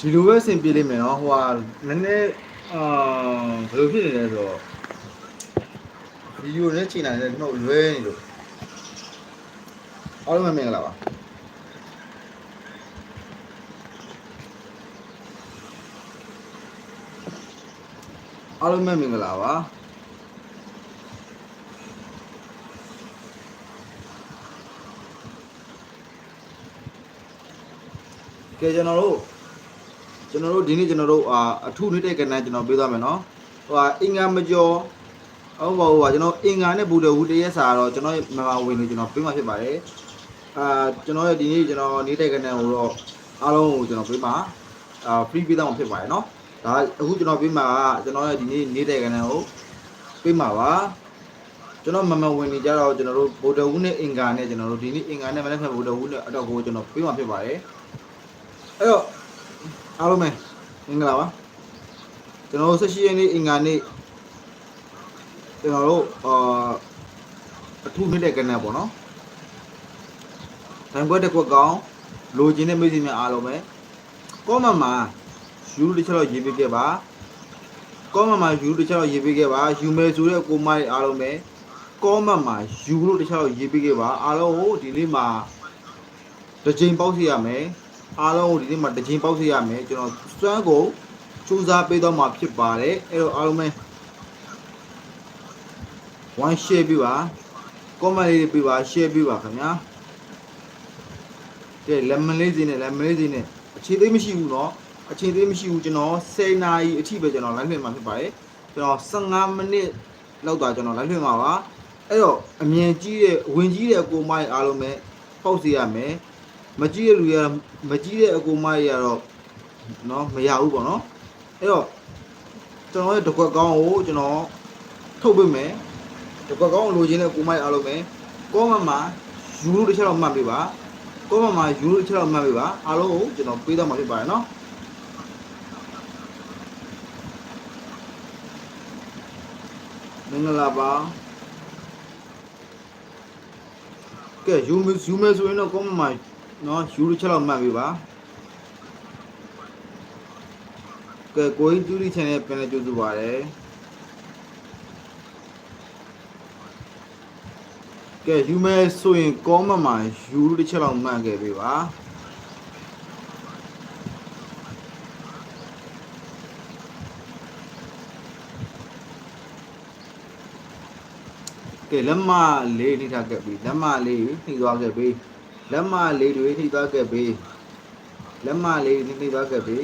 ဒီလိုပဲအဆင်ပြေလိမ့်မယ်နော်ဟိုဟာနည်းနည်းအာဘယ်လိုဖြစ်နေလဲဆိုတော့ဗီဒီယိုနဲ့ချိန်နိုင်တယ်တော့လွဲနေလို့အားလုံးပဲမင်္ဂလာပါအားလုံးပဲမင်္ဂလာပါကဲကျွန်တော်တို့ ကျွန်တော်တို့ဒီနေ့ကျွန်တော်တို့အာအထုနေတဲ့ကဏ္ဍကျွန်တော်ပေးသွားမယ်နော်ဟိုဟာအင်္ဂါမကျော်ဟုတ်ပါဘူးဟာကျွန်တော်အင်္ဂါနဲ့ဘူတဝူတရက်စာတော့ကျွန်တော်ရဲ့မမဝင်နေကျွန်တော်ပေးမှဖြစ်ပါတယ်အာကျွန်တော်ရဲ့ဒီနေ့ကျွန်တော်နေတဲ့ကဏ္ဍကိုတော့အားလုံးကိုကျွန်တော်ပေးမှအာ free ပေးသွားမှာဖြစ်ပါတယ်နော်ဒါအခုကျွန်တော်ပေးမှာကကျွန်တော်ရဲ့ဒီနေ့နေတဲ့ကဏ္ဍကိုပေးမှာပါကျွန်တော်မမဝင်နေကြတော့ကျွန်တော်တို့ဗုဒ္ဓဝူနဲ့အင်္ဂါနဲ့ကျွန်တော်တို့ဒီနေ့အင်္ဂါနဲ့မနေ့ကဗုဒ္ဓဝူနဲ့အတော့ကိုကျွန်တော်ပေးမှဖြစ်ပါတယ်အဲ့တော့ အားလုံးပဲမင်္ဂလာပါကျွန်တော်တို့ဆက်ရှိရနေ့အင်္ဂါနေ့ကျွန်တော်တို့အာအထူးနေတဲ့ကဏ္ဍပေါ့နော်တန်ခွက်တစ်ခွက်ကောင်းလိုချင်တဲ့မိတ်ဆွေများအားလုံးပဲကောမန်မှာယူတစ်ချက်တော့ရေးပေးခဲ့ပါကောမန်မှာယူတစ်ချက်တော့ရေးပေးခဲ့ပါယူမယ်ဆိုတဲ့ကိုမိုက်အားလုံးပဲကောမန်မှာယူလို့တစ်ချက်တော့ရေးပေးခဲ့ပါအားလုံးကိုဒီနေ့မှာတစ်ချိန်ပေါက်စီရမယ် အားလုံးကိုဒီနေ့မှာတစ်ချိန်ပေါက်စီရမယ်ကျွန်တော်စွမ်းကိုစူးစမ်းပေးတော့မှာဖြစ်ပါတယ်အဲ့တော့အားလုံးပဲ one share ပြပါ comment လေးပြပါ share ပြပါခင်ဗျာကဲ lemon လေးစီနဲ့ lemon လေးစီနဲ့အခြေသေးမရှိဘူးเนาะအခြေသေးမရှိဘူးကျွန်တော်10နာရီအထိပဲကျွန်တော် live လွှင့်မှာဖြစ်ပါတယ်ကျွန်တော်15မိနစ်လောက်သာကျွန်တော် live လွှင့်မှာပါအဲ့တော့အမြင်ကြီးတဲ့ဝင်ကြီးတဲ့ကိုမိုက်အားလုံးပဲပေါက်စီရမယ် မကြီးတဲ့လူရမကြီးတဲ့အကိုမိုက်ရတော့เนาะမရဘူးပေါ့เนาะအဲ့တော့ကျွန်တော်ရဲ့တကွက်ကောင်းကိုကျွန်တော်ထုတ်ပေးမယ် တကွက်ကောင်းလိုချင်တဲ့ကိုမိုက်အားလုံးပဲကောမန်မှာယူလို့တစ်ချက်တော့မှတ်ပေးပါကောမန်မှာယူလို့တစ်ချက်တော့မှတ်ပေးပါအားလုံးကိုကျွန်တော်ပေးတော့မှာဖြစ်ပါတယ်နော်မင်္ဂလာပါကဲယူမယူမယ်ဆိုရင်တော့ကောမန်မှာ နော်ယူလို့တစ်ချက်တော့မှတ်ပေးပါကဲကိုင်းတူရီ channel ပြန်လည်းကြိုဆိုပါတယ်ကဲယူမယ်ဆိုရင်ကောမမှာယူတစ်ချက်လောက်မှန်ခဲ့ပြီပါကဲလက်မလေးနှိထားခဲ့ပြီလက်မလေးနှိသွားခဲ့ပြီ လက်မလေးတွေနှိသွားခဲ့ပြီလက်မလေးနှိသွားခဲ့ပြီ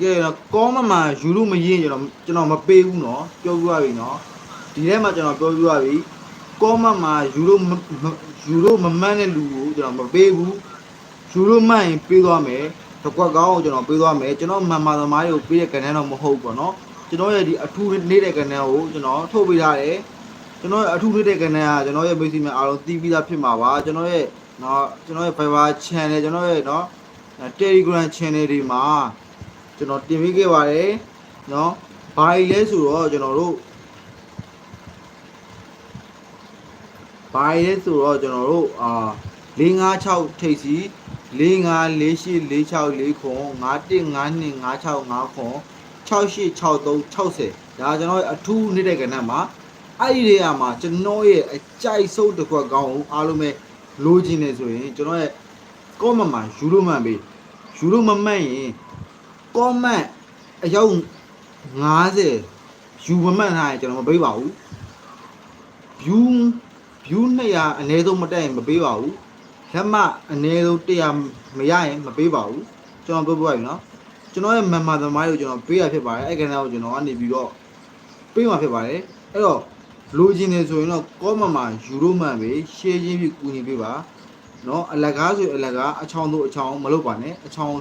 ကဲကောမမှာယူလို့မရင်းကျွန်တော်ကျွန်တော်မပေးဘူးเนาะပြောပြရပြီเนาะဒီထဲမှာကျွန်တော်ပြောပြရပြီကောမမှာယူလို့မမယူလို့မမှန်းတဲ့လူကိုကျွန်တော်မပေးဘူးယူလို့မှန်းရင်ပေးသွားမယ် တကွက်ကောင်းကိုကျွန်တော်ပေးသွားမယ်ကျွန်တော်မှန်မှန်သမားတွေကိုပေးတဲ့ကဏ္ဍတော့မဟုတ်ဘူးပေါ့နော်ကျွန်တော်ရဲ့ဒီအထူးနေတဲ့ကဏ္ဍကိုကျွန်တော်ထုတ်ပေးထားတယ်ကျွန်တော်ရဲ့အထူးနေတဲ့ကဏ္ဍကကျွန်တော်ရဲ့မိတ်ဆွေများအားလုံးသိပြီးသားဖြစ်မှာပါကျွန်တော်ရဲ့နော်ကျွန်တော်ရဲ့ Viber Channel ကျွန်တော်ရဲ့နော် Telegram Channel တွေမှာကျွန်တော်တင်ပေးခဲ့ပါတယ်နော်ဘာကြီးလဲဆိုတော့ကျွန်တော်တို့ဘာကြီးလဲဆိုတော့ကျွန်တော်တို့အာ656ထိပ်စီ 454846ခွန်515256ခွန်686360ဒါကျွန်တော်ရဲ့အထူးနေတဲ့ကဏ္ဍမှာအဲ့ဒီနေရာမှာကျွန်တော်ရဲ့အကြိုက်ဆုံးတစ်ခွက်ကောင်းကိုအားလုံးပဲလိုချင်နေဆိုရင်ကျွန်တော်ရဲ့ comment မှာယူလို့မှန်ပြီယူလို့မမှန်ရင် comment အယောက်90 view မမှတ်ထားရင်ကျွန်တော်မပေးပါဘူး view view 200အနည်းဆုံးမတက်ရင်မပေးပါဘူး လက်မအနည်းဆုံး100မရရင်မပေးပါဘူးကျွန်တော်ပြောပြပါပြီနော်ကျွန်တော်ရဲ့ member သမားတွေကိုကျွန်တော်ပေးရဖြစ်ပါတယ်အဲ့ကဏ္ဍကိုကျွန်တော်ကနေပြီးတော့ပေးမှာဖြစ်ပါတယ်အဲ့တော့လိုချင်နေဆိုရင်တော့ comment မှာယူလို့မှန်ပြီ share ချင်းပြီးကူညီပေးပါနော်အလကားဆိုရင်အလကားအချောင်းတို့အချောင်းမလုပ်ပါနဲ့အချောင်း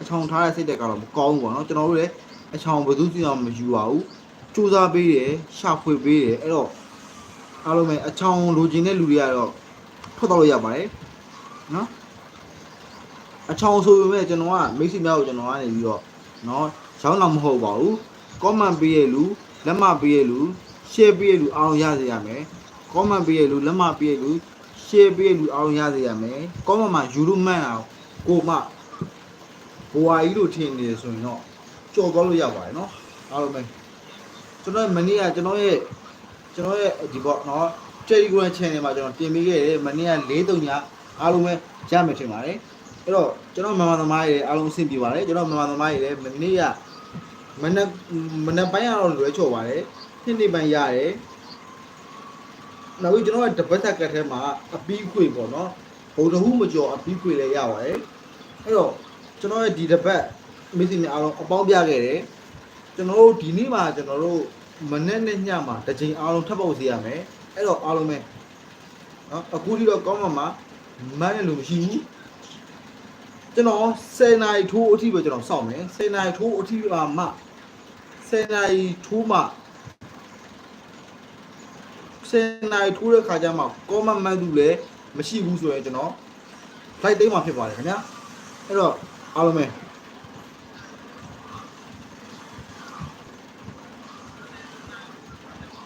အချောင်ထားတဲ့စိတ်တက်ကတော့မကောင်းဘူးပေါ့နော်ကျွန်တော်တို့လည်းအချောင်ဘယ်သူစီအောင်မယူပါဘူးစူးစမ်းပေးတယ်ရှာဖွေပေးတယ်အဲ့တော့အားလုံးပဲအချောင်လိုချင်တဲ့လူတွေကတော့ထွက်တော့လို့ရပါတယ် နော်အချောင်ဆိုပေမဲ့ကျွန်တော်ကမိတ်ဆွေများကိုကျွန်တော်ကနေပြီးတော့နော်ရောင်းတော့မဟုတ်ပါဘူး comment ပေးရလူလက်မပေးရလူ share ပေးရလူအောင်ရစေရမယ် comment ပေးရလူလက်မပေးရလူ share ပေးရလူအောင်ရစေရမယ် comment မှာယူလို့မှန်းအောင်ကိုမဘွာကြီးလို့ထင်နေတယ်ဆိုရင်တော့ကြော်သွားလို့ရပါတယ်နော်အားလုံးပဲကျွန်တော်မနေ့ကကျွန်တော်ရဲ့ကျွန်တော်ရဲ့ဒီပေါ့နော် Telegram channel မှာကျွန်တော်တင်ပေးခဲ့တယ်မနေ့က4-3ည အားလုံးပဲရမယ်ထင်ပါတယ်အဲ့တော့ကျွန်တော်မြန်မာသမားတွေအားလုံးအဆင်ပြေပါတယ်ကျွန်တော်မြန်မာသမားတွေလည်းမနေ့ကမနေ့မနေ့ပိုင်းကတော့လွဲချော်ပါတယ်နေ့နေ့ပိုင်းရတယ်နောက်ပြီးကျွန်တော်ကတပတ်သက်ကတ်ထဲမှာအပီးခွေပေါ့နော်ဘုံတဟုမကျော်အပီးခွေလည်းရပါတယ်အဲ့တော့ကျွန်တော်ရဲ့ဒီတပတ်မိတ်ဆွေများအားလုံးအပေါင်းပြခဲ့တယ်ကျွန်တော်တို့ဒီနေ့မှာကျွန်တော်တို့မနေ့နဲ့ညမှာတစ်ချိန်အားလုံးထပ်ပုတ်စေရမယ်အဲ့တော့အားလုံးပဲနော်အခုထိတော့ကောင်းမှမှာ မန်းတယ်လို့မရှိဘူးကျွန်တော်10နာရီထိုးအထိပဲကျွန်တော်စောင့်မယ်10နာရီထိုးအထိပါမှ10နာရီထိုးမှ10နာရီထိုးတဲ့ခါကျမှကောမမန်တူလည်းမရှိဘူးဆိုရင်ကျွန်တော် flight တိတ်မှဖြစ်ပါတယ်ခင်ဗျာအဲ့တော့အားလုံးပဲ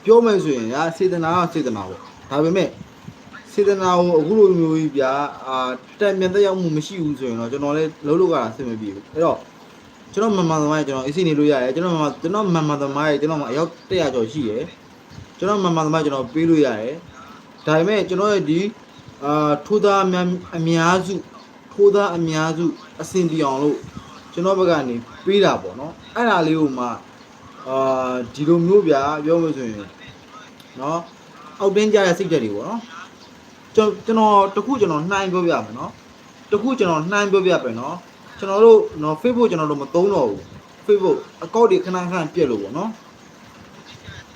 ပြောမယ်ဆိုရင်ညာစေတနာကစေတနာပေါ့ဒါပေမဲ့ စေတနာကိုအခုလိုမျိုးကြီးဗျာအာတက်မြန်တက်ရောက်မှုမရှိဘူးဆိုရင်တော့ကျွန်တော်လည်းလုံးလို့ကတာဆင်မပြေဘူးအဲ့တော့ကျွန်တော်မန်မန်သမားရဲ့ကျွန်တော်အစီနေလို့ရတယ်ကျွန်တော်မန်မန်ကျွန်တော်မန်မန်သမားရဲ့ကျွန်တော်မှာအယောက်100ကျော်ရှိရယ်ကျွန်တော်မန်မန်သမားကျွန်တော်ပေးလို့ရတယ်ဒါပေမဲ့ကျွန်တော်ရဲ့ဒီအာထိုးသားအများအများစုထိုးသားအများစုအဆင်ပြေအောင်လို့ကျွန်တော်ဘက်ကနေပေးတာပေါ့နော်အဲ့ဒါလေးကိုမှအာဒီလိုမျိုးဗျာပြောမှဆိုရင်နော်အောက်တင်းကြတဲ့စိတ်ဓာတ်တွေပေါ့နော် ကျွန်ကျွန်တော်တခုကျွန်တော်နှိုင်းပြောပြမယ်နော်တခုကျွန်တော်နှိုင်းပြောပြပဲနော်ကျွန်တော်တို့နော် Facebook ကျွန်တော်တို့မသုံးတော့ဘူး Facebook အကောင့်တွေခဏခဏပြက်လို့ပေါ့နော်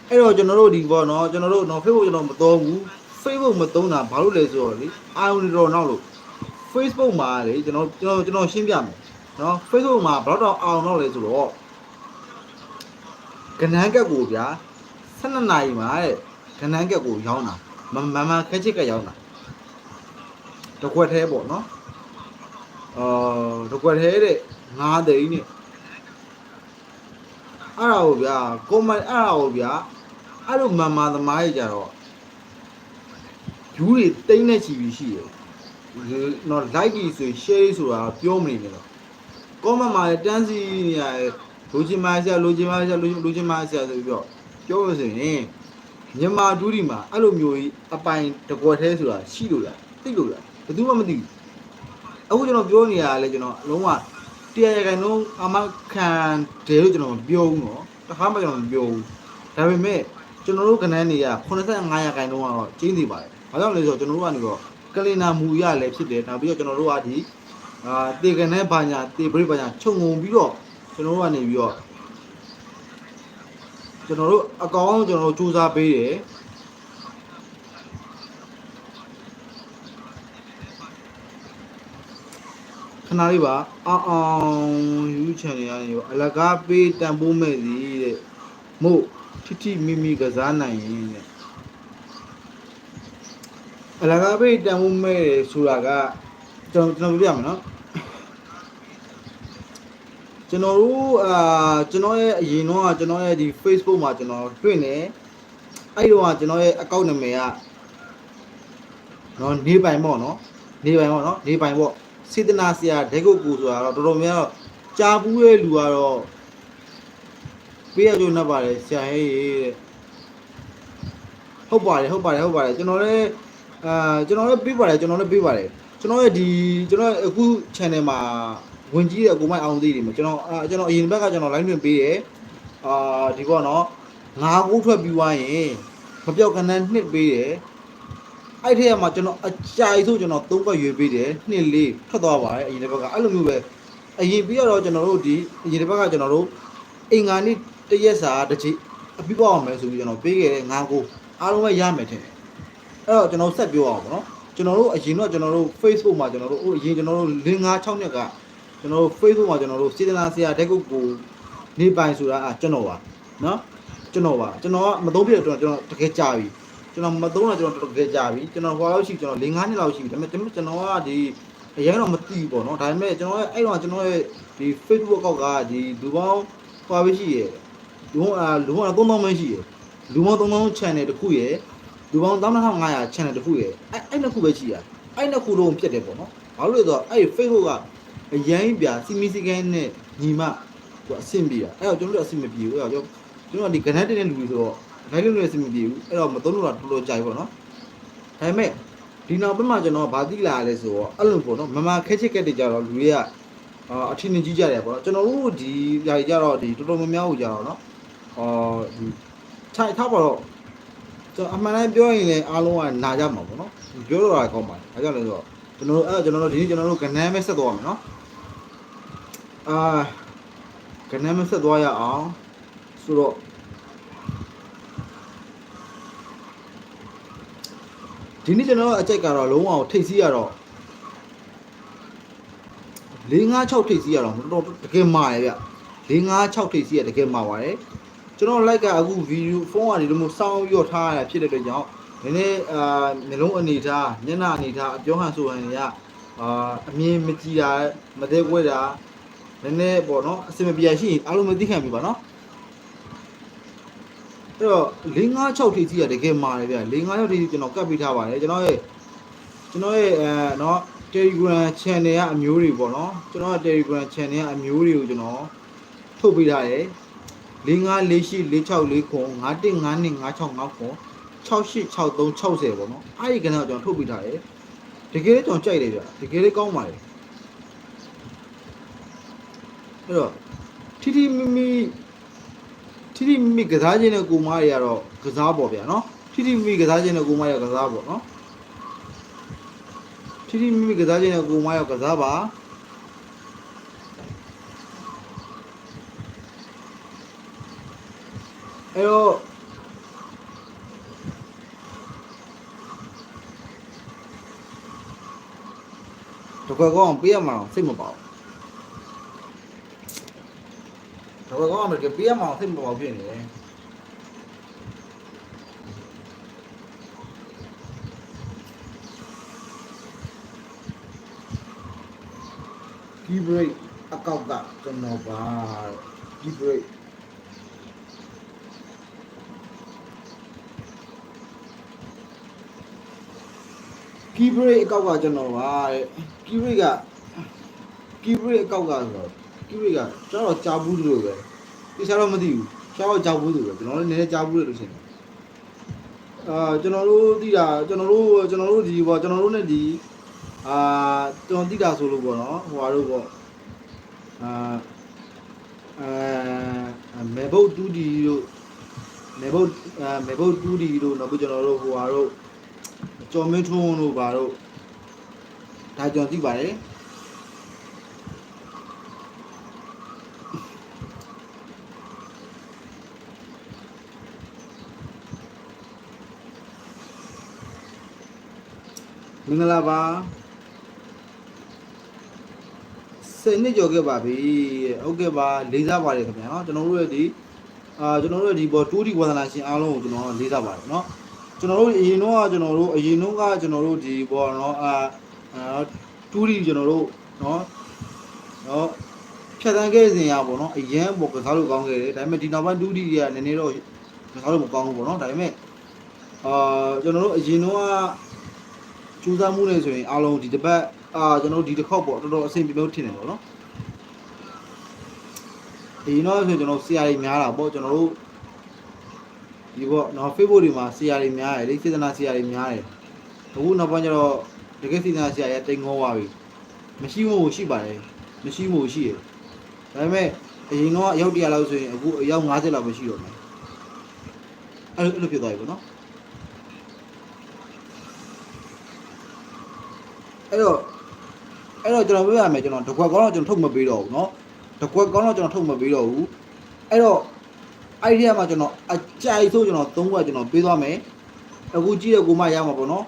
အဲ့တော့ကျွန်တော်တို့ဒီပေါ့နော်ကျွန်တော်တို့နော် Facebook ကျွန်တော်မသုံးဘူး Facebook မသုံးတာဘာလို့လဲဆိုတော့လေအာရုံတွေတော့နောက်လို့ Facebook မှာလေကျွန်တော်ကျွန်တော်ကျွန်တော်ရှင်းပြမယ်နော် Facebook မှာဘယ်တော့အာရုံနောက်လဲဆိုတော့ကနန်းကက်ကိုဗျာ12နာရီမှာတဲ့ကနန်းကက်ကိုရောင်းတာမမမခက်ချစ်ကက်ရောင်းတာ တစ်ခွက်သေးပေါ့နော်အာတစ်ခွက်သေးတဲ့9သိန်းနဲ့အဲ့ဒါကိုဗျာကွန်မန့်အဲ့ဒါကိုဗျာအဲ့လိုမန်မာသမားကြီးကြတော့ယူတွေတိမ့်နေချီပြီးရှိတယ်နော် like ကြီးဆိုရင် share ဆိုတာပြောမနေနဲ့တော့ကွန်မန့်မှာတန်းစီနေရတယ်လူချင်းမာဆရာလူချင်းမာဆရာလူချင်းလူချင်းမာဆရာဆိုပြီးတော့ပြောလို့ဆိုရင်မြန်မာဒူးဒီမှာအဲ့လိုမျိုးကြီးအပိုင်တကွက်သေးဆိုတာရှိလို့လားသိလို့လား ဘယ်သူမှမသိဘူးအခုကျွန်တော်ပြောနေရတာလေကျွန်တော်လုံးဝတရားရခိုင်လုံးအမခံတယ်လို့ကျွန်တော်မပြောဘူးနော်တခါမှကျွန်တော်မပြောဘူးဒါပေမဲ့ကျွန်တော်တို့ကနန်းတွေက85ရာခိုင်နှုန်းကတော့ကျင်းနေပါတယ်ဘာကြောင့်လဲဆိုတော့ကျွန်တော်တို့ကနေတော့ကလင်နာမူရလည်းဖြစ်တယ်နောက်ပြီးတော့ကျွန်တော်တို့ကဒီအာတေကနဲ့ဘာညာတေဘရိဘာညာခြုံငုံပြီးတော့ကျွန်တော်တို့ကနေပြီးတော့ကျွန်တော်တို့အကောင်းကျွန်တော်တို့စူးစမ်းပေးတယ် ခဏလေးပါအောင်အောင်ယူချန်နေရနေပါအလကားပေးတန်ဖိုးမဲ့စီတဲ့မို့ထိထိမိမိကစားနိုင်ရင်တဲ့အလကားပေးတန်ဖိုးမဲ့ဆိုတာကကျွန်တော်ကျွန်တော်ပြပြမယ်နော်ကျွန်တော်တို့အာကျွန်တော်ရဲ့အရင်တော့ကျွန်တော်ရဲ့ဒီ Facebook မှာကျွန်တော်တွေ့နေအဲ့တော့ကကျွန်တော်ရဲ့ account နာမည်ကနော်နေပိုင်ပေါ့နော်နေပိုင်ပေါ့နော်နေပိုင်ပေါ့ စေတနာဆရာဒဲကုတ်ကူဆိုတာတော့တော်တော်များတော့ကြာပူးရဲ့လူကတော့ပေးရကြုံနေပါတယ်ဆရာဟေးတဲ့ဟုတ်ပါတယ်ဟုတ်ပါတယ်ဟုတ်ပါတယ်ကျွန်တော်လည်းအာကျွန်တော်လည်းပေးပါတယ်ကျွန်တော်လည်းပေးပါတယ်ကျွန်တော်ရဲ့ဒီကျွန်တော်အခု channel မှာဝင်ကြည့်တဲ့အကူမိုက်အောင်သေးတယ်မကျွန်တော်အာကျွန်တော်အရင်ဘက်ကကျွန်တော် line တွင်ပေးတယ်အာဒီပေါ့နော်ငါးခုထွက်ပြီးွားရင်မပြောက်ကနန်းနှစ်ပေးတယ် အဲ့ထက်မှာကျွန်တော်အကြိုက်ဆိုကျွန်တော်သုံးပတ်ရွေးပေးတယ်နှစ်လေးထွက်သွားပါတယ်အရင်တစ်ဘက်ကအဲ့လိုမျိုးပဲအရင်ပြီးတော့ကျွန်တော်တို့ဒီအရင်တစ်ဘက်ကကျွန်တော်တို့အင်္ဂါနေ့တရက်စာတစ်ချိန်အပြီးပေါ့အောင်မယ်ဆိုပြီးကျွန်တော်ပေးခဲ့တဲ့ငါးကိုအားလုံးပဲရမယ်ထင်တယ်အဲ့တော့ကျွန်တော်ဆက်ပြောအောင်ပေါ့နော်ကျွန်တော်တို့အရင်တော့ကျွန်တော်တို့ Facebook မှာကျွန်တော်တို့ဟိုအရင်ကျွန်တော်တို့လင်း9 6နှစ်ကကျွန်တော်တို့ Facebook မှာကျွန်တော်တို့စေတနာဆရာတက်ကုတ်ကိုနေပိုင်ဆိုတာအကျွန်တော်ပါနော်ကျွန်တော်ပါကျွန်တော်ကမသုံးပြတဲ့အတွက်ကျွန်တော်တကယ်ကြာပြီ ကျွန်တော်မသုံးတာကျွန်တော်တော်တော်ကြကြပြီကျွန်တော်ဟိုလောက်ရှိကျွန်တော်၄၅နှစ်လောက်ရှိပြီဒါပေမဲ့ကျွန်တော်ကဒီအရင်တော့မသိဘူးပေါ့နော်ဒါပေမဲ့ကျွန်တော်ရဲ့အဲ့တော့ကျွန်တော်ရဲ့ဒီ Facebook ကောက်ကဒီလူပေါင်းဟွာပဲရှိရလူပေါင်းအာလူပေါင်း3000မှရှိရယ်လူပေါင်း3000 channel တစ်ခုရယ်လူပေါင်း12500 channel တစ်ခုရယ်အဲ့အဲ့နှစ်ခုပဲရှိရအဲ့နှစ်ခုလုံးပြတ်တယ်ပေါ့နော်ဘာလို့လဲဆိုတော့အဲ့ Facebook ကအရင်ပြစီမီစီကန်နဲ့ညီမဟိုအဆင်ပြေတာအဲ့တော့ကျွန်တော်တို့အဆင်မပြေဘူးအဲ့တော့ကျွန်တော်ဒီ connect တဲ့လူတွေဆိုတော့ လိုက်လို့လည်းစမပြေဘူးအဲ့တော့မသုံးလို့တော့တော်တော်ကြိုက်ပေါ့နော်ဒါပေမဲ့ဒီနောက်ပိုင်းမှာကျွန်တော်ဗာတိလာရလဲဆိုတော့အဲ့လိုပေါ့နော်မမခဲချစ်ကက်တွေကြတော့လူတွေကအထင်ကြီးကြတယ်ပေါ့နော်ကျွန်တော်တို့ဒီຢာကြီးကြတော့ဒီတော်တော်များများကိုကြတော့နော်အော်ဒီထိုက်ထားပါတော့ကျွန်တော်အမှန်တမ်းပြောရင်လည်းအားလုံးကနာကြမှာပေါ့နော်ပြောတော့တာကောင်းပါတယ်ဒါကြောင့်လဲဆိုတော့ကျွန်တော်တို့အဲ့ကျွန်တော်တို့ဒီနေ့ကျွန်တော်တို့ကနန်းပဲဆက်သွားရမယ်နော်အာကနန်းပဲဆက်သွားရအောင်ဆိုတော့ ဒီနေ့ကျွန်တော်အကြိုက်ကတော့လုံးဝထိတ်စီးရတော့၄၅6ထိပ်စီးရတော့တော်တော်တကယ်မာရဗျ၄၅6ထိပ်စီးရတကယ်မာပါတယ်ကျွန်တော် like ကအခုဗီဒီယိုဖုန်းကနေလို့စောင်းရော့ထားရတာဖြစ်တဲ့အတွက်ကြောင့်နည်းနည်းအာမျိုးလုံးအနေထားညနာအနေထားအပြောဟန်ဆိုဟန်တွေကအာအမြင်မကြည့်တာမသေးခွဲတာနည်းနည်းပေါ့နော်အစင်မပြေရှိရင်အားလုံးမသိခံပြီပါနော် အဲ့တော့၄၅6ထိပ်စီးရတကယ်မာတယ်ဗျ၄၅6ထိပ်စီးကျွန်တော်ကတ်ပေးထားပါတယ်ကျွန်တော်ရဲ့ကျွန်တော်ရဲ့အဲနော် Telegram channel ကအမျိုးတွေပေါ့နော်ကျွန်တော်က Telegram channel ကအမျိုးတွေကိုကျွန်တော်ထုတ်ပေးထားတယ်၄၅၄၈၄6၄ခွန်၅၁၅၂၅6၅ခွန်686360ပေါ့နော်အဲ့ဒီကဏ္ဍကိုကျွန်တော်ထုတ်ပေးထားတယ်တကယ်လည်းကျွန်တော်ကြိုက်တယ်ဗျတကယ်လည်းကောင်းပါတယ်အဲ့တော့ထီထီမီမီ ထီထီမီမီကစားခြင်းနဲ့ကိုမတွေကတော့ကစားပေါ့ဗျာနော်ထီထီမီမီကစားခြင်းနဲ့ကိုမရကစားပေါ့နော်ထီထီမိမိကစားခြင်းနဲ့ကိုမရောက်ကစားပါအဲ့တော့တကွက်ကောင်းပေးရမှာတော့စိတ်မပေါဘူး တကွက်ကောင်းအမေကပေးရမှာတော့စိတ်မပေါဘူးဖြစ်နေတယ် key break အကောက်ကကျွန်တော်ပါတဲ့ key break key break အကောက်ကကျွန်တော်ပါတဲ့ key break က key break အကောက်ကဆိုတော့ key break ကကျွန်တော်ကြားဘူးလို့ပဲဒီစားတော့မသိဘူးကျွန်တော်ကြားဘူးလို့ပဲကျွန်တော်လည်းနည်းနည်းကြားဘူးလို့ရှင်အာကျွန်တော်တို့သိတာကျွန်တော်တို့ကျွန်တော်တို့ဒီပေါ့ကျွန်တော်တို့ ਨੇ ဒီအာကျွန်တော်တိတာဆိုလို့ပေါ့နော်ဟိုဟာတို့ပေါ့အာအဲမေဘုတ်တူဒီတို့မေဘုတ်အာမေဘုတ်တူဒီတို့နောက်ပြီးကျွန်တော်တို့ဟိုဟာတို့ကျော်မင်းထွန်းတို့ဘာတို့ဒါကျွန်တော်သိပါတယ် မင်္ဂလာပါစနစ်ကြော်ခဲ့ပါပြီဟုတ်ကဲ့ပါလေးစားပါတယ်ခင်ဗျာเนาะကျွန်တော်တို့ရဲ့ဒီအာကျွန်တော်တို့ရဲ့ဒီဘောတူးဒီဝါသနာရှင်အားလုံးကိုကျွန်တော်လေးစားပါတယ်เนาะကျွန်တော်တို့အရင်တော့ကျွန်တော်တို့အရင်တော့ကကျွန်တော်တို့ဒီဘောเนาะအာအာတူးဒီကျွန်တော်တို့เนาะเนาะဖြတ်တန်းခဲ့စဉ်ရပေါ့เนาะအရန်ပေါ့ကစားလို့ကောင်းခဲ့တယ်ဒါပေမဲ့ဒီနောက်ပိုင်းတူးဒီတွေကနည်းနည်းတော့ကစားလို့မကောင်းဘူးပေါ့เนาะဒါပေမဲ့အာကျွန်တော်တို့အရင်တော့ ကကြိုးစားမှုနဲ့ဆိုရင်အားလုံးဒီတစ်ပတ်အာကျွန်တော်တို့ဒီတစ်ခေါက်ပေါ့တော်တော်အဆင်ပြေလို့ထင်တယ်ပေါ့နော်ဒီတော့ဆိုကျွန်တော်ဆရာတွေများတာပေါ့ကျွန်တော်တို့ဒီပေါ့နော် Facebook တွေမှာဆရာတွေများတယ်လေစေတနာဆရာတွေများတယ်အခုနောက်ပိုင်းကျတော့တကယ်စေတနာဆရာရတိတ်ငေါသွားပြီမရှိမို့ရှိပါတယ်မရှိမို့ရှိရဒါပေမဲ့အရင်တော့အယောက်100လောက်ဆိုရင်အခုအယောက်50လောက်ပဲရှိတော့မယ်အဲ့လိုအဲ့လိုဖြစ်သွားပြီပေါ့နော် အဲ့တော့အဲ့တော့ကျွန်တော်ပြောရမယ်ကျွန်တော်တကွက်ကောင်းတော့ကျွန်တော်ထုတ်မပေးတော့ဘူးเนาะတကွက်ကောင်းတော့ကျွန်တော်ထုတ်မပေးတော့ဘူးအဲ့တော့အဲ့ဒီကမှကျွန်တော်အကြိုက်ဆုံးကျွန်တော်သုံးခွက်ကျွန်တော်ပေးသွားမယ်အခုကြည့်တဲ့ကိုမရမှာပေါ့နော်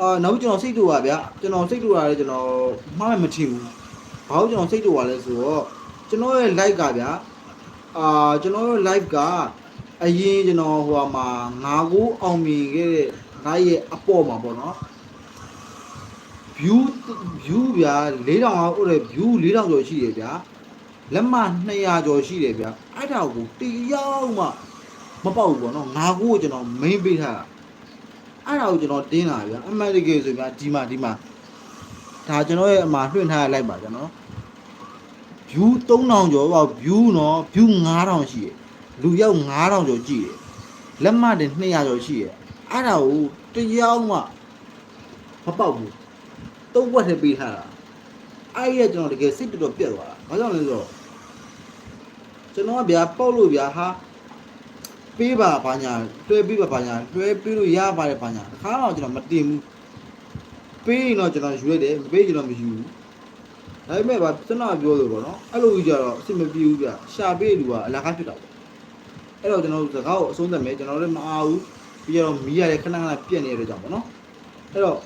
အာနောက်ကျွန်တော်စိတ်တူပါဗျာကျွန်တော်စိတ်တူတာလေကျွန်တော်မှားမှမထင်ဘူးဘာလို့ကျွန်တော်စိတ်တူပါလဲဆိုတော့ကျွန်တော်ရဲ့ live ကဗျာအာကျွန်တော်ရဲ့ live ကအရင်ကျွန်တော်ဟိုမှာငါးကိုအောင်မြင်ခဲ့တဲ့ live ရဲ့အပေါ်မှာပေါ့နော် view view ဗျာ4000အောက်တဲ့ view 4000ကျော်ရှိတယ်ဗျာလက်မ200ကျော်ရှိတယ်ဗျအဲ့ဒါကိုတယောက်မှမပေါက်ဘူးပေါ့နော်ငါကိုကိုကျွန်တော် main ပေးထားတာအဲ့ဒါကိုကျွန်တော်တင်းလာဗျအမှန်တကယ်ဆိုဗျဒီမှာဒီမှာဒါကျွန်တော်ရဲ့အမှာလွှင့်ထားရလိုက်ပါကျွန်တော် view 3000ကျော်ပေါ့ view နော် view 9000ရှိတယ်လူရောက်9000ကျော်ကြည့်တယ်လက်မတင်200ကျော်ရှိတယ်အဲ့ဒါကိုတယောက်မှမပေါက်ဘူး သုံးဘွက်ထဲပေးထားတာအဲ့ဒီကကျွန်တော်တကယ်စိတ်တော်တော်ပြတ်သွားတာဘာကြောင့်လဲဆိုတော့ကျွန်တော်ကဗျာပေါက်လို့ဗျာဟာပေးပါဘာညာတွဲပေးပါဘာညာတွဲပေးလို့ရပါတယ်ဘာညာခါတော့ကျွန်တော်မတင်ဘူးပေးရင်တော့ကျွန်တော်ယူလိုက်တယ်မပေးကျွန်တော်မယူဘူးဒါပေမဲ့ဗာစနပြောလို့ပေါ့နော်အဲ့လိုကြီးကြတော့အဆင်မပြေဘူးပြရှာပေးလူကအလားကားဖြစ်တာပေါ့အဲ့တော့ကျွန်တော်တို့စကားကိုအဆုံးသတ်မယ်ကျွန်တော်လည်းမအားဘူးပြီးတော့မီးရလည်းခဏခဏပြက်နေတဲ့ကြောင့်ပေါ့နော်အဲ့တော့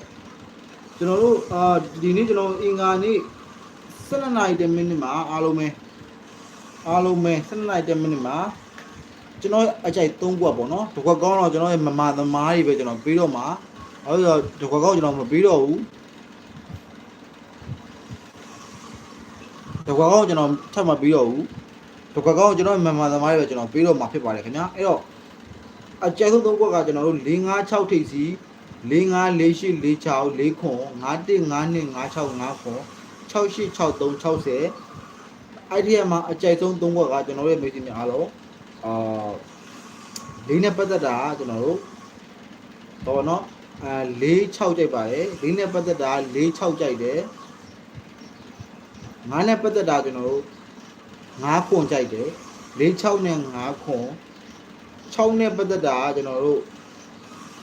ကျွန်တော်တို့အာဒီနေ့ကျွန်တော်အင်္ဂါနေ့12နာရီ10မိနစ်မှာအားလုံးပဲအားလုံးပဲ12နာရီ10မိနစ်မှာကျွန်တော်အကြိုက်3ခုပေါ့နော်တစ်ခွက်ကောင်းတော့ကျွန်တော်ရဲ့မမသမားတွေပဲကျွန်တော်ပြီးတော့မှာအဲ့တော့တစ်ခွက်ကောင်းကျွန်တော်မပြီးတော့ဘူးတကွာကောင်းကျွန်တော်ထပ်မပြီးတော့ဘူးတကွာကောင်းကျွန်တော်မြန်မာသမားတွေပဲကျွန်တော်ပြီးတော့မှာဖြစ်ပါတယ်ခင်ဗျာအဲ့တော့အကြိုက်ဆုံးသုံးခွက်ကကျွန်တော်တို့656ထိပ်စီ 554846 4ခွန်515256 5ခွန်686360အဲ့ဒီမှာအကြိုက်ဆုံးသုံးခွက်ကကျွန်တော်ရဲ့မိတ်ဆွေများအားလုံးအာလေးနဲ့ပတ်သက်တာကကျွန်တော်တို့တော့เนาะအဲ46ကြိုက်ပါတယ်လေးနဲ့ပတ်သက်တာ46ကြိုက်တယ် ငါးနဲ့ပတ်သက်တာကျွန်တော်တို့ငါးခွန်ကြိုက်တယ်၄6နဲ့ငါးခွန်6နဲ့ပတ်သက်တာကျွန်တော်တို့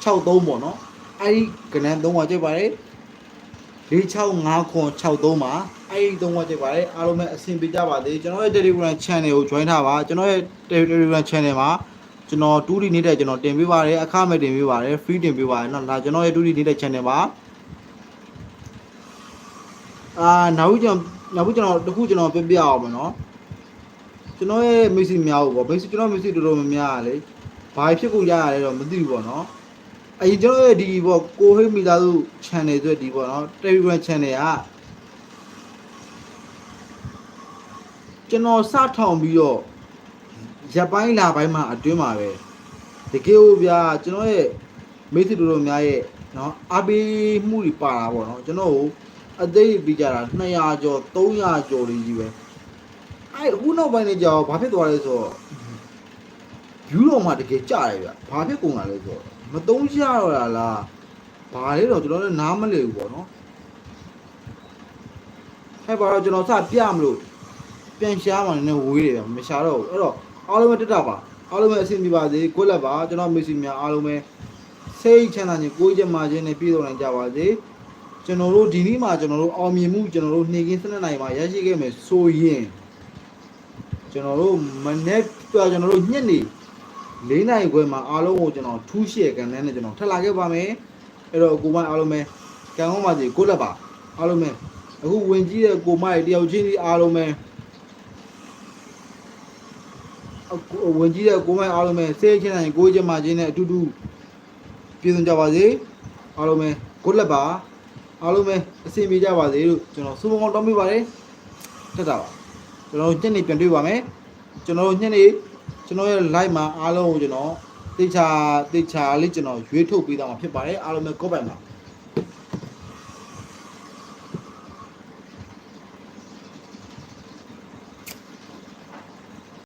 6 3ပေါ့နော် အဲ့ဒီကလန်၃ဝကျိတ်ပါတယ်465963မှာအဲ့ဒီ၃ဝကျိတ်ပါတယ်အားလုံးပဲအဆင်ပြေကြပါသေးကျွန်တော်ရဲ့ Telegram Channel ကို join ထားပါကျွန်တော်ရဲ့ Telegram Channel မှာကျွန်တော်2ဒီနေတဲ့ကျွန်တော်တင်ပေးပါတယ်အခမဲ့တင်ပေးပါတယ် free တင်ပေးပါတယ်နော်ဒါကျွန်တော်ရဲ့2ဒီနေတဲ့ channel ပါအာနောက်ကျွန်တော်နောက်ကျွန်တော်တခုကျွန်တော်ပြပြအောင်ပါနော်ကျွန်တော်ရဲ့မိတ်ဆွေများကိုပေါ့မိတ်ဆွေကျွန်တော်မိတ်ဆွေတော်တော်များများလေဘာဖြစ်ကုန်ကြရလဲတော့မသိဘူးပေါ့နော် အရင်ကျွန်တော်ရဲ့ဒီပေါ့ကိုဟိမိသားစု channel ဆိုဒီပေါ့နော် Telegram channel ကကျွန်တော်စထောင်ပြီးတော့ရက်ပိုင်းလာပိုင်းမှာအတွင်းမှာပဲတကယ်လို့ဗျာကျွန်တော်ရဲ့မိတ်ဆွေတော်တော်များရဲ့နော်အပေးမှုတွေပါတာပေါ့နော်ကျွန်တော်ကိုအသိပြီးကြတာ200ကျော်300ကျော်လေးကြီးပဲအဲ့အခုနောက်ပိုင်းနေကြောဘာဖြစ်သွားလဲဆိုတော့ view တော့မှတကယ်ကြတယ်ဗျဘာဖြစ်ကုန်လာလဲဆိုတော့ မသုံးရတော့လားလားဘာလဲတော့ကျွန်တော်လည်းနားမလည်ဘူးပေါ့နော်ဟဲ့ဘာတော့ကျွန်တော်စပြမလို့ပြန်ရှားမှလည်းဝေးတယ်ဗျမရှားတော့ဘူးအဲ့တော့အားလုံးပဲတက်တာပါအားလုံးပဲအဆင်ပြေပါစေကိုယ့်လက်ပါကျွန်တော်မေ့စီများအားလုံးပဲစိတ်ချမ်းသာခြင်းကိုယ်ကျမခြင်းနဲ့ပြည့်စုံနိုင်ကြပါစေကျွန်တော်တို့ဒီနေ့မှာကျွန်တော်တို့အောင်မြင်မှုကျွန်တော်တို့နှေကင်း12နိုင်မှာရရှိခဲ့မယ်ဆိုရင်ကျွန်တော်တို့မနေ့ကကျွန်တော်တို့ညနေ ၄နိုင်ခွဲမှာအားလုံးကိုကျွန်တော်ထူးရှယ်ကန်နဲ့ကျွန်တော်ထပ်လာခဲ့ပါမယ်အဲ့တော့ကိုမအားလုံးပဲကံကောင်းပါစေကိုလက်ပါအားလုံးပဲအခုဝင်ကြီးတဲ့ကိုမရဲ့တယောက်ချင်းဒီအားလုံးပဲအခုဝင်ကြီးတဲ့ကိုမအားလုံးပဲစေးချင်းနိုင်ကိုကျမချင်းနဲ့အတူတူပြည်စုံကြပါစေအားလုံးပဲကိုလက်ပါအားလုံးပဲအဆင်ပြေကြပါစေလို့ကျွန်တော်စူပေါင်းတောင်းပေးပါတယ်တက်တာပါကျွန်တော်ညနေပြန်တွေ့ပါမယ်ကျွန်တော်ညနေ ကျွန်တော်ရဲ့ live မှာအားလုံးကိုကျွန်တော်တေချာတေချာလေးကျွန်တော်ရွေးထုတ်ပေးသွားမှာဖြစ်ပါတယ်အားလုံးပဲကော့ပိုင်ပါ